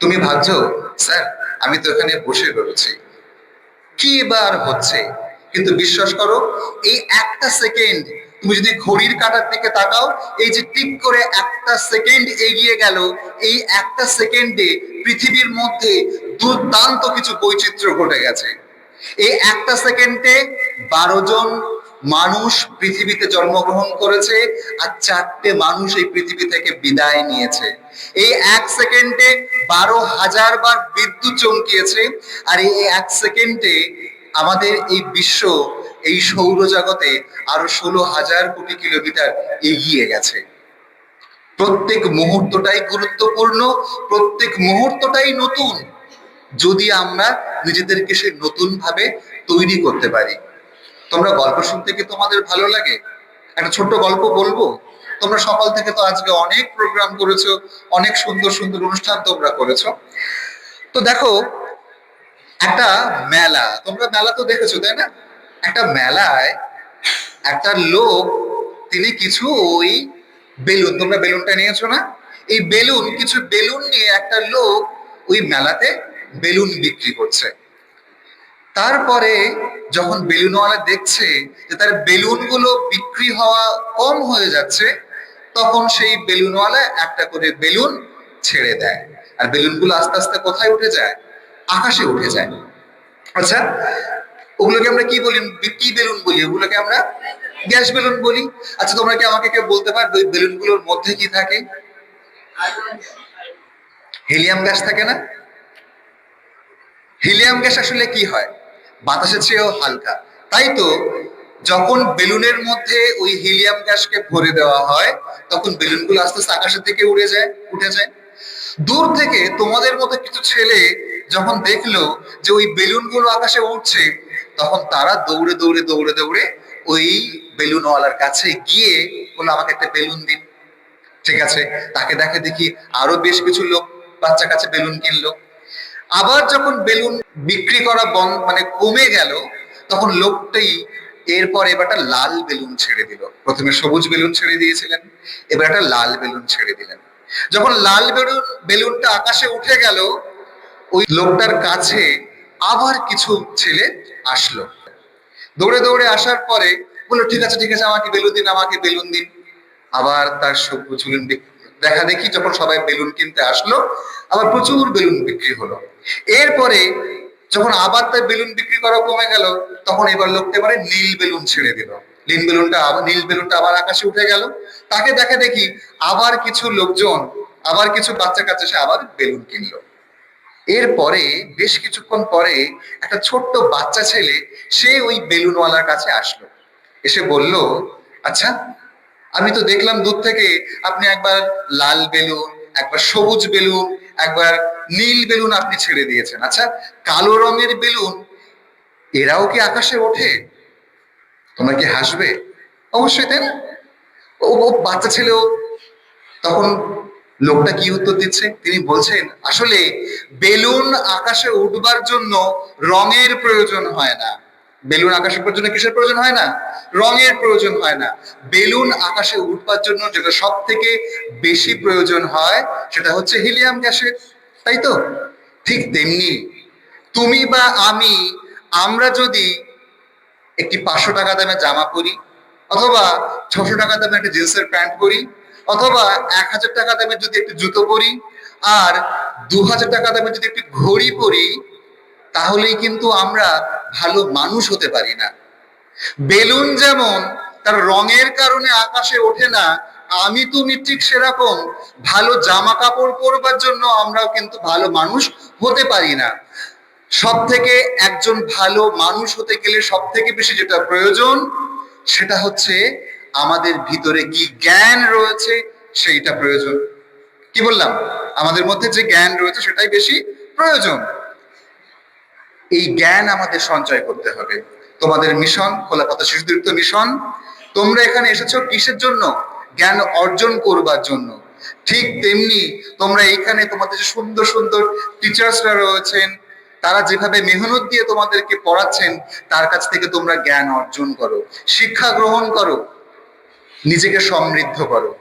তুমি ভাবছ, স্যার, আমি তো এখানে বসে রয়েছি কি এবার হচ্ছে? কিন্তু বিশ্বাস করো, এই একটা সেকেন্ড তুমি যদি ঘড়ির কাঁটার দিকে তাকাও, এই যে টিক করে একটা সেকেন্ড এগিয়ে গেল, এই একটা সেকেন্ডে পৃথিবীর মধ্যে দুর্দান্ত কিছু বৈচিত্র্য ঘটে গেছে। এই একটা সেকেন্ডে বারো জন মানুষ পৃথিবীতে জন্মগ্রহণ করেছে আর চারটে মানুষ এই পৃথিবী থেকে বিদায় নিয়েছে। এই এক সেকেন্ডে বারো হাজার বার বিদ্যুৎ চমকিয়েছে আর এই এক সেকেন্ডে আমাদের এই বিশ্ব, এই সৌরজগতে আরও ষোলো হাজার কোটি কিলোমিটার এগিয়ে গেছে। প্রত্যেক মুহূর্তটাই গুরুত্বপূর্ণ, প্রত্যেক মুহূর্তটাই নতুন। যদি আমরা নিজেদেরকে সে নতুন ভাবে তৈরি করতে পারি। তোমরা গল্প শুনতে কি তোমাদের ভালো লাগে? একটা ছোট্ট গল্প বলব? তোমরা সকাল থেকে তো আজকে অনেক প্রোগ্রাম করেছ, অনেক সুন্দর সুন্দর অনুষ্ঠান তোমরা করেছ। তো দেখো, একটা মেলা, তোমরা মেলা তো দেখেছ, তাই না? একটা মেলায় একটা লোক, তিনি কিছু ওই বেলুন, তোমরা বেলুনটা নিয়েছো না? এই বেলুন, কিছু বেলুন নিয়ে একটা লোক ওই মেলাতে বেলুন বিক্রি করছে। তারপরে যখন বেলুনওয়ালা দেখছে যে তার বেলুনগুলো বিক্রি হওয়া কম হয়ে যাচ্ছে, তখন সেই বেলুনওয়ালা একটা করে বেলুন ছেড়ে দেয়। আর বেলুনগুলো আস্তে আস্তে কোথায় উঠে যায়? আকাশে উঠে যায়। আচ্ছা ওগুলোকে আমরা কি বলি? কি বেলুন বলি? ওগুলোকে আমরা গ্যাস বেলুন বলি। আচ্ছা তোমরা কি আমাকে কেউ বলতে পারবে ওই বেলুনগুলোর মধ্যে কি থাকে? হিলিয়াম গ্যাস থাকে না? হিলিয়াম গ্যাস আসলে কি হয়? বাতাসের চেয়েও হালকা। তাই তো যখন বেলুনের মধ্যে ওই হিলিয়াম গ্যাসকে ভরে দেওয়া হয়, তখন বেলুনগুলো আস্তে আস্তে আকাশের দিকে উড়ে যায়, উঠে যায়। দূর থেকে তোমাদের মতো কিছু ছেলে যখন দেখল যে ওই বেলুনগুলো আকাশে উঠছে তখন তারা দৌড়ে দৌড়ে দৌড়ে দৌড়ে ওই বেলুনওয়ালার কাছে গিয়ে বলল, আমাকে একটা বেলুন দিন। ঠিক আছে, তাকে দেখে দেখি আরও বেশ কিছু লোক, বাচ্চা কাছে বেলুন কিনলো। আবার যখন বেলুন বিক্রি করা বন্ধ মানে কমে গেল, তখন লোকটাই এরপর এবার লাল বেলুন ছেড়ে দিল। প্রথমে সবুজ বেলুন ছেড়ে দিয়েছিলেন, এবার একটা লাল বেলুন ছেড়ে দিলেন। যখন লাল বেলুন, বেলুনটা আকাশে উঠে গেল, ওই লোকটার কাছে আবার কিছু ছেলে আসলো। দৌড়ে দৌড়ে আসার পরে বলল, ঠিক আছে ঠিক আছে, আমাকে বেলুন দিন, আমাকে বেলুন দিন। আবার তার সবুজ বেলুন দেখা দেখি যখন সবাই বেলুন কিনতে আসলো, আবার প্রচুর বেলুন বিক্রি হলো। এরপরে যখন আবার তার বেলুন বিক্রি করা কমে গেল, তখন এবার লোকটা এবারে নীল বেলুন ছেড়ে দিল। নীল বেলুনটা আবার নীল বেলুনটা আবার আকাশে উঠে গেল। তাকে দেখে দেখি আবার কিছু লোকজন, আবার কিছু বাচ্চা কাচ্চা সে আবার বেলুন কিনলো। এরপরে বেশ কিছুক্ষণ পরে একটা ছোট্ট বাচ্চা ছেলে, সে ওই বেলুনওয়ালার কাছে আসলো। এসে বলল আচ্ছা আমি তো দেখলাম দূর থেকে আপনি একবার লাল বেলুন, একবার সবুজ বেলুন, একবার নীল বেলুন আপনি ছেড়ে দিয়েছেন। আচ্ছা কালো রঙের বেলুন, এরাও কি আকাশে ওঠে? তোমরা কি হাসবে? অবশ্যই তাই না? ও বাচ্চা ছেলেও তখন লোকটা কি উত্তর দিচ্ছে? তিনি বলছেন, আসলে বেলুন আকাশে উঠবার জন্য রঙের প্রয়োজন হয় না। বেলুন আকাশে উঠবার জন্য কিসের প্রয়োজন হয় না? রঙের প্রয়োজন হয় না। বেলুন আকাশে উঠবার জন্য যেটা সব থেকে বেশি প্রয়োজন হয়, সেটা হচ্ছে হিলিয়াম গ্যাসের, তাই তো? ঠিক তেমনি তুমি বা আমি, আমরা যদি একটি পাঁচশো টাকা দামে জামা পরি, অথবা ছশো টাকা দামে একটা জিন্সের প্যান্ট পরি, অথবা এক হাজার টাকা দামে যদি একটি জুতো পরি, আর দু হাজার টাকা দামে যদি একটি ঘড়ি পরি তাহলেই কিন্তু আমরা ভালো মানুষ হতে পারি না। বেলুন যেমন তার রঙের কারণে আকাশে ওঠে না, আমি তুমি ঠিক সেরকম ভালো জামা কাপড় পরবার জন্য আমরাও কিন্তু ভালো মানুষ হতে পারি না। সব থেকে একজন ভালো মানুষ হতে গেলে সব থেকে বেশি যেটা প্রয়োজন, সেটা হচ্ছে আমাদের ভিতরে কি জ্ঞান রয়েছে সেইটা প্রয়োজন। কি বললাম? আমাদের মধ্যে যে জ্ঞান রয়েছে সেটাই বেশি প্রয়োজন। এই জ্ঞান আমাদের সঞ্চয় করতে হবে। তোমাদের মিশন খোলাপাতা শিশুদীপ্ত মিশন তোমরা এখানে এসেছ কিসের জন্য? জ্ঞান অর্জন করবার জন্য। ঠিক তেমনি তোমরা এখানে তোমাদের যে সুন্দর সুন্দর টিচার্সরা রয়েছেন, তারা যেভাবে মেহনত দিয়ে তোমাদেরকে পড়াচ্ছেন, তার কাছ থেকে তোমরা জ্ঞান অর্জন করো। শিক্ষা গ্রহণ করো। নিজেকে সমৃদ্ধ করো।